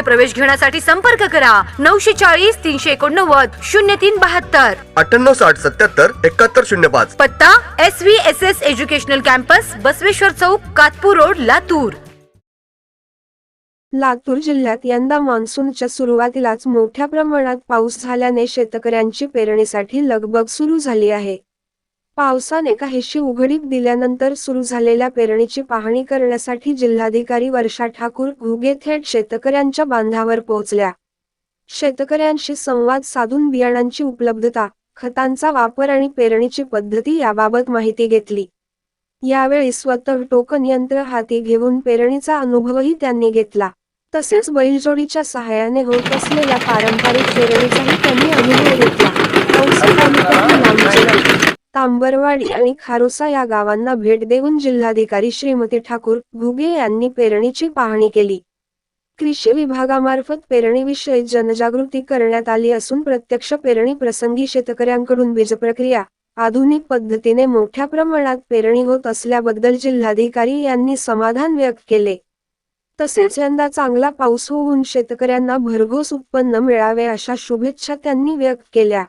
प्रवेश घेण्यासाठी संपर्क करा. नऊशे चाळीस तीनशे एकोणनव्वद शून्य तीन बहात्तर. अठ्ठ्याण्णव साठ सत्याहत्तर एकाहत्तर शून्य पाच. पत्ता S V S S educational campus Basaveshwar चौक कातपूर रोड लातूर. लातूर जिल्ह्यात यंदा मान्सूनच्या सुरुवातीलाच मोठ्या प्रमाणात पाऊस झाल्याने शेतकऱ्यांची पेरणीसाठी लगबग सुरू झाली आहे. पावसाने काहीशी उघडीप दिल्यानंतर सुरू झालेल्या पेरणीची पाहणी करण्यासाठी जिल्हाधिकारी वर्षा ठाकूर घुगे थेट शेतकऱ्यांच्या बांधावर पोहोचल्या. शेतकऱ्यांशी संवाद साधून बियाणांची उपलब्धता खतांचा वापर आणि पेरणीची पद्धती याबाबत माहिती घेतली. यावेळी स्वतः टोकन यंत्र हाती घेऊन पेरणीचा अनुभवही त्यांनी घेतला. तसेच बैलजोडीच्या सहाय्याने होत असलेल्या पारंपरिक पेरणीचाही त्यांनी अनुभव घेतला. आंबरवाडी आणि खारोसा या गावांना भेट देऊन जिल्हाधिकारी श्रीमती ठाकूर घुगे यांनी पेरणीची पाहणी केली. कृषी विभागामार्फत पेरणीविषयी जनजागृती करण्यात आली असून प्रत्यक्ष पेरणी प्रसंगी शेतकऱ्यांकडून बीजप्रक्रिया आधुनिक पद्धतीने मोठ्या प्रमाणात पेरणी होत असल्याबद्दल जिल्हाधिकारी यांनी समाधान व्यक्त केले. तसेच यंदा चांगला पाऊस होऊन शेतकऱ्यांना भरघोस उत्पन्न मिळावे अशा शुभेच्छा त्यांनी व्यक्त केल्या.